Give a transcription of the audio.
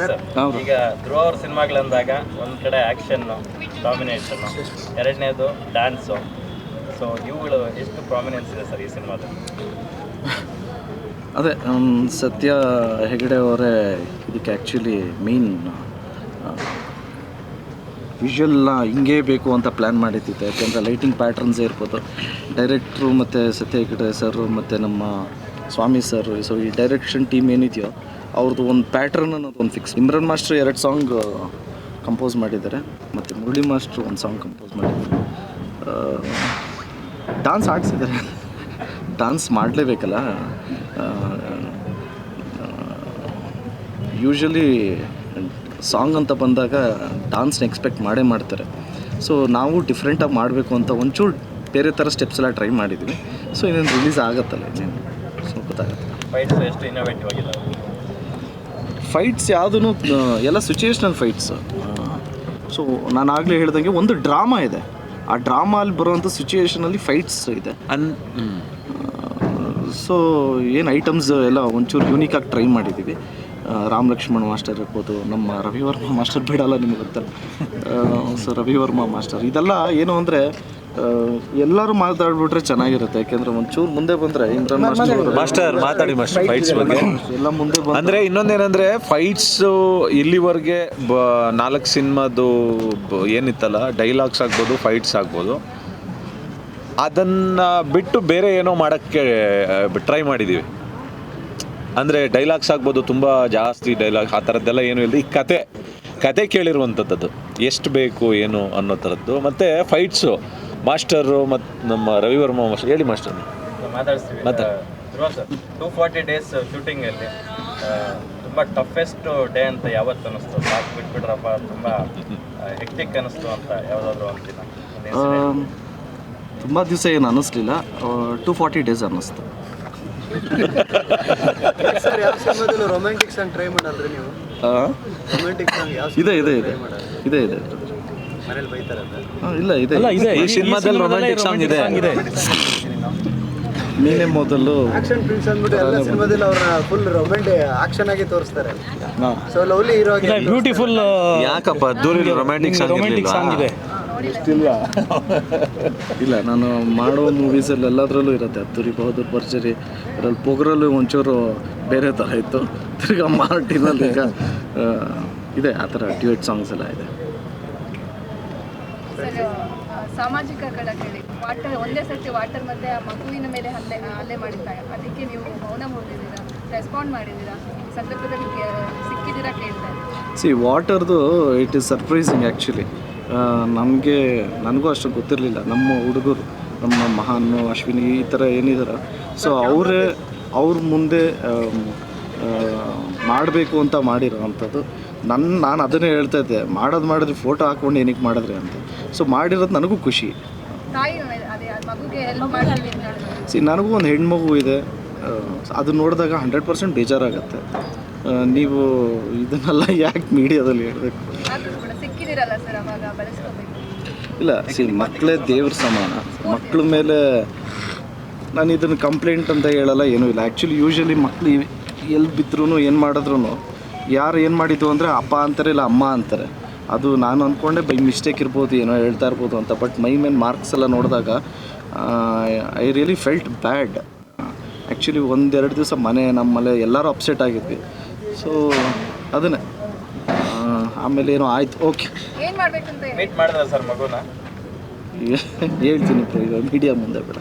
Sir. ಈಗ ಧ್ರುವ ಅವ್ರ ಸಿನಿಮಾಗಳಂದಾಗ ಒಂದ್ ಕಡೆ ಆಕ್ಷನ್ ಡಾಮಿನೇಷನ್ ಎರಡನೇದು ಡ್ಯಾನ್ಸು ಸೊ ಇವುಗಳು ಎಷ್ಟು ಪ್ರಾಮಿನೆನ್ಸ್ ಇದೆ ಸರ್ ಈ ಸಿನಿಮಾದಲ್ಲಿ? ಅದೇ ಸತ್ಯ ಹೆಗಡೆ ಅವರೇ ಇದಕ್ಕೆ ಆ್ಯಕ್ಚುಲಿ ಮೇನ್ ವಿಷುವಲ್ನ ಹಿಂಗೆ ಬೇಕು ಅಂತ ಪ್ಲ್ಯಾನ್ ಮಾಡಿದ್ದಿತ್ತು. ಯಾಕೆಂದರೆ ಲೈಟಿಂಗ್ ಪ್ಯಾಟ್ರನ್ಸೇ ಇರ್ಬೋದು. ಡೈರೆಕ್ಟ್ರು ಮತ್ತು ಸತ್ಯ ಹೆಗಡೆ ಸರ್ ಮತ್ತು ನಮ್ಮ ಸ್ವಾಮಿ ಸರ್ ಸೊ ಈ ಡೈರೆಕ್ಷನ್ ಟೀಮ್ ಏನಿದೆಯೋ ಅವ್ರದ್ದು ಒಂದು ಪ್ಯಾಟ್ರನ್ ಅನ್ನೋದು ಒಂದು ಫಿಕ್ಸ್ ಇಮ್ರಾನ್ ಮಾಸ್ಟರ್ ಎರಡು ಸಾಂಗ್ ಕಂಪೋಸ್ ಮಾಡಿದ್ದಾರೆ. ಮತ್ತು ಮುರಳಿ ಮಾಸ್ಟರ್ ಒಂದು ಸಾಂಗ್ ಕಂಪೋಸ್ ಮಾಡಿದ್ದಾರೆ. ಡಾನ್ಸ್ ಆಡಿಸಿದ್ದಾರೆ. ಡಾನ್ಸ್ ಮಾಡಲೇಬೇಕಲ್ಲ? ಯೂಶ್ವಲಿ ಸಾಂಗ್ ಅಂತ ಬಂದಾಗ ಡಾನ್ಸ್ನ ಎಕ್ಸ್ಪೆಕ್ಟ್ ಮಾಡೇ ಮಾಡ್ತಾರೆ. ಸೊ ನಾವು ಡಿಫ್ರೆಂಟಾಗಿ ಮಾಡಬೇಕು ಅಂತ ಒಂಚೂರು ಬೇರೆ ಥರ ಸ್ಟೆಪ್ಸ್ ಎಲ್ಲ ಟ್ರೈ ಮಾಡಿದ್ವಿ. ಸೊ ಇನ್ನೇನು ರಿಲೀಸ್ ಆಗುತ್ತಲ್ಲ ಇನ್ನೇನು? ಸೊ ಗೊತ್ತಾಗುತ್ತೆ. ಫೈಟ್ಸ್ ಯಾವುದೂ ಎಲ್ಲ ಸಿಚುಯೇಷನಲ್ ಫೈಟ್ಸ್ ಸೊ ನಾನು ಆಗಲೇ ಹೇಳ್ದಂಗೆ ಒಂದು ಡ್ರಾಮಾ ಇದೆ. ಆ ಡ್ರಾಮಾ ಅಲ್ಲಿ ಬರುವಂಥ ಸಿಚುಯೇಷನಲ್ಲಿ ಫೈಟ್ಸ್ ಇದೆ. ಅನ್ ಸೊ ಏನು ಐಟಮ್ಸ್ ಎಲ್ಲ ಒಂಚೂರು ಯೂನಿಕಾಗಿ ಟ್ರೈ ಮಾಡಿದ್ದೀವಿ ರಾಮ್ ಲಕ್ಷ್ಮಣ್ ಮಾಸ್ಟರ್ ಇರ್ಬೋದು ನಮ್ಮ ರವಿವರ್ಮ ಮಾಸ್ಟರ್ ಬಿಡಲ್ಲ ನಿಮ್ಗೆ ಗೊತ್ತಲ್ಲ ಸೊ ರವಿವರ್ಮ ಮಾಸ್ಟರ್. ಇದೆಲ್ಲ ಏನು ಅಂದರೆ ಎಲ್ಲರೂ ಮಾತಾಡ್ಬಿಟ್ರೆ ಚೆನ್ನಾಗಿರುತ್ತೆ. ಯಾಕೆಂದ್ರೆ ಒಂಚೂರು ಮುಂದೆ ಬಂದರೆ ಮಾಸ್ಟರ್ ಮಾತಾಡಿ ಮಾಸ್ಟರ್ ಫೈಟ್ಸ್ ಬಗ್ಗೆ. ಎಲ್ಲ ಮುಂದೆ ಅಂದರೆ ಅಂದ್ರೆ ಇನ್ನೊಂದೇನಂದ್ರೆ ಫೈಟ್ಸ್ ಇಲ್ಲಿವರೆಗೆ ಬ ನಾಲ್ಕು ಸಿನಿಮಾದು ಬ- ಏನಿತ್ತಲ್ಲ ಡೈಲಾಗ್ಸ್ ಆಗ್ಬೋದು ಫೈಟ್ಸ್ ಆಗ್ಬೋದು. ಅದನ್ನ ಬಿಟ್ಟು ಬೇರೆ ಏನೋ ಮಾಡೋಕ್ಕೆ ಟ್ರೈ ಮಾಡಿದ್ದೀವಿ ಅಂದರೆ ಡೈಲಾಗ್ಸ್ ಆಗ್ಬೋದು ತುಂಬ ಜಾಸ್ತಿ ಡೈಲಾಗ್ ಆ ಥರದ್ದೆಲ್ಲ ಏನೂ ಇಲ್ಲದೆ ಈ ಕತೆ ಕತೆ ಕೇಳಿರುವಂಥದ್ದು ಎಷ್ಟು ಬೇಕು ಏನು ಅನ್ನೋ ಥರದ್ದು ಮತ್ತು ಫೈಟ್ಸು ಮಾಸ್ಟರು ಮತ್ತು ನಮ್ಮ ರವಿವರ್ಮ ಮಾಸ್ಟರ್ ಹೇಳಿ ಮಾಸ್ಟರ್ ಮತ್ತೆ. ಟೂ ಫಾರ್ಟಿ ಡೇಸ್ ಶೂಟಿಂಗಲ್ಲಿ ತುಂಬ ಟಫೆಸ್ಟ್ ಡೇ ಅಂತ ಯಾವತ್ತು ಅನಿಸ್ತು ಸಾಕು ಬಿಟ್ಬಿಟ್ರಪ್ಪ ತುಂಬ ಹೆಕ್ಟಿಕ್ ಅನ್ನಿಸ್ತು ಅಂತ ಯಾವುದಾದ್ರು ತುಂಬ ದಿವಸ ಏನು ಅನ್ನಿಸ್ಲಿಲ್ಲ. ಟೂ ಫಾರ್ಟಿ ಡೇಸ್ ಅನ್ನಿಸ್ತು. ಸರ್ ಯಾವ ಸಿನಿಮಾದಲ್ಲೂ ರೊಮ್ಯಾಂಟಿಕ್ ಸಾಂಗ್ ಟ್ರೈ ಮಾಡಲ್ರಿ ನೀವು? ಆ, ರೊಮ್ಯಾಂಟಿಕ್ ಸಾಂಗ್ ಯಾವ ಇದೆ ಇದೆ ಇದೆ. ಇದೆ ಇದೆ. ಮನೇಲಿ ಬೈತಾರಂತ ಆ, ಇಲ್ಲ ಇದೆ. ಈ ಸಿನಿಮಾದಲ್ಲಿ ರೊಮ್ಯಾಂಟಿಕ್ ಸಾಂಗ್ ಇದೆ. ನೀನೇ ಮೊದಲು ಆಕ್ಷನ್ ಪ್ರಿನ್ಸ್ ಅಂದ್ಬಿಟ್ಟು ಎಲ್ಲ ಸಿನಿಮಾದಲ್ಲಿ ಅವರ ಫುಲ್ ರೊಮ್ಯಾಂಟಿ ಆಕ್ಷನ್ ಆಗಿ ತೋರಿಸ್ತಾರೆ. ಸೊ ಲವ್ಲಿ ಹೀರೋ ಆಗಿ ಬ್ಯೂಟಿಫುಲ್ ಯಾಕಪ್ಪ? ಅದ್ದೂರಿ ರೊಮ್ಯಾಂಟಿಕ್ ಸಾಂಗ್ ರೊಮ್ಯಾಂಟಿಕ್ ಸಾಂಗ್ ಇದೆ. ಇಲ್ಲ ನಾನು ಮಾಡೋ ಮೂವೀಸಲ್ಲಿ ಎಲ್ಲದರಲ್ಲೂ ಇರುತ್ತೆ. ಅತ್ತೂರಿ ಬಹದ್ದೂರ್ ಭರ್ಜರಿ ಅದ್ರಲ್ಲಿ ಪೊಗರಲ್ಲೂ ಒಂಚೂರು ಬೇರೆ ಥರ ಇತ್ತು. ತಿರ್ಗಾ ಮಾರ್ಟಿನಲ್ಲಿ ಈಗ ಇದೆ ಆ ಥರ ಡ್ಯೂಯೆಟ್ ಸಾಂಗ್ಸ್ ಎಲ್ಲ ಇದೆ. ಸಾಮಾಜಿಕ ಕಳಕಳಿ. ವಾಟರ್ ಒಂದೇ ಸರ್ತಿ ವಾಟರ್ ಮತ್ತೆ ಆ ಮಗುವಿನ ಮೇಲೆ ಹಲ್ಲೆ ಹಲ್ಲೆ ಮಾಡಿದ್ದಾಗ ಅದಕ್ಕೆ ನೀವು ಮೌನ ಮುರಿದಿದ್ದೀರಾ ರೆಸ್ಪಾಂಡ್ ಮಾಡಿದ್ದೀರಾ? ಈ ಸಂದರ್ಭದಲ್ಲಿ ಸಿಕ್ಕಿದ್ದೀರಾ ಕೇಳ್ತಾರೆ ಸಿ ವಾಟರ್ದು ಇಟ್ ಇಸ್ ಸರ್ಪ್ರೈಸಿಂಗ್ ಆ್ಯಕ್ಚುಲಿ ನಮಗೆ ನನಗೂ ಅಷ್ಟು ಗೊತ್ತಿರಲಿಲ್ಲ. ನಮ್ಮ ಹುಡುಗರು ನಮ್ಮ ಮಹಾನ್ ಅಶ್ವಿನಿ ಈ ಥರ ಏನಿದಾರ. ಸೊ ಅವರೇ ಅವ್ರ ಮುಂದೆ ಮಾಡಬೇಕು ಅಂತ ಮಾಡಿರೋ ಅಂಥದ್ದು ನನ್ನ ನಾನು ಅದನ್ನೇ ಹೇಳ್ತಾ ಇದ್ದೆ. ಮಾಡೋದು ಮಾಡಿದ್ರೆ ಫೋಟೋ ಹಾಕ್ಕೊಂಡು ಏನಕ್ಕೆ ಮಾಡಿದ್ರಿ ಅಂತ. ಸೊ ಮಾಡಿರೋದು ನನಗೂ ಖುಷಿ. ಸಿ ನನಗೂ ಒಂದು ಹೆಣ್ಮಗು ಇದೆ. ಅದು ನೋಡಿದಾಗ ಹಂಡ್ರೆಡ್ ಪರ್ಸೆಂಟ್ ಬೇಜಾರಾಗುತ್ತೆ. ನೀವು ಇದನ್ನೆಲ್ಲ ಯಾಕೆ ಮೀಡಿಯಾದಲ್ಲಿ ಹೇಳಬೇಕು? ಇಲ್ಲ ಸಿ ಮಕ್ಕಳೇ ದೇವ್ರ ಸಮಾನ. ಮಕ್ಕಳ ಮೇಲೆ ನಾನು ಇದನ್ನು ಕಂಪ್ಲೇಂಟ್ ಅಂತ ಹೇಳಲ್ಲ, ಏನೂ ಇಲ್ಲ. ಆ್ಯಕ್ಚುಲಿ ಯೂಶ್ವಲಿ ಮಕ್ಕಳು ಎಲ್ಲಿ ಬಿದ್ದರೂ ಏನು ಮಾಡಿದ್ರು ಯಾರು ಏನು ಮಾಡಿದ್ದು ಅಂದರೆ ಅಪ್ಪ ಅಂತಾರೆ ಇಲ್ಲ ಅಮ್ಮ ಅಂತಾರೆ. ಅದು ನಾನು ಅಂದ್ಕೊಂಡೆ ಬೈ ಮಿಸ್ಟೇಕ್ ಇರ್ಬೋದು, ಏನೋ ಹೇಳ್ತಾ ಇರ್ಬೋದು ಅಂತ. ಬಟ್ ಮೈ ಮೇಲೆ ಮಾರ್ಕ್ಸ್ ಎಲ್ಲ ನೋಡಿದಾಗ I really felt bad actually ಒಂದೆರಡು ದಿವಸ ಮನೆ ನಮ್ಮಲ್ಲೇ ಎಲ್ಲರೂ ಅಪ್ಸೆಟ್ ಆಗಿದ್ವಿ. ಸೊ ಅದನ್ನೇ. ಆಮೇಲೆ ಏನೋ ಆಯ್ತು. ಓಕೆ ಏನ್ ಮಾಡ್ಬೇಕಂತ ಮೀಟ್ ಮಾಡಿದ್ರ ಸರ್ ಮಗುನ? ಹೇಳ್ತೀನಿ ಈಗ ಮೀಡಿಯಾ ಮುಂದೆ ಬೇಡ.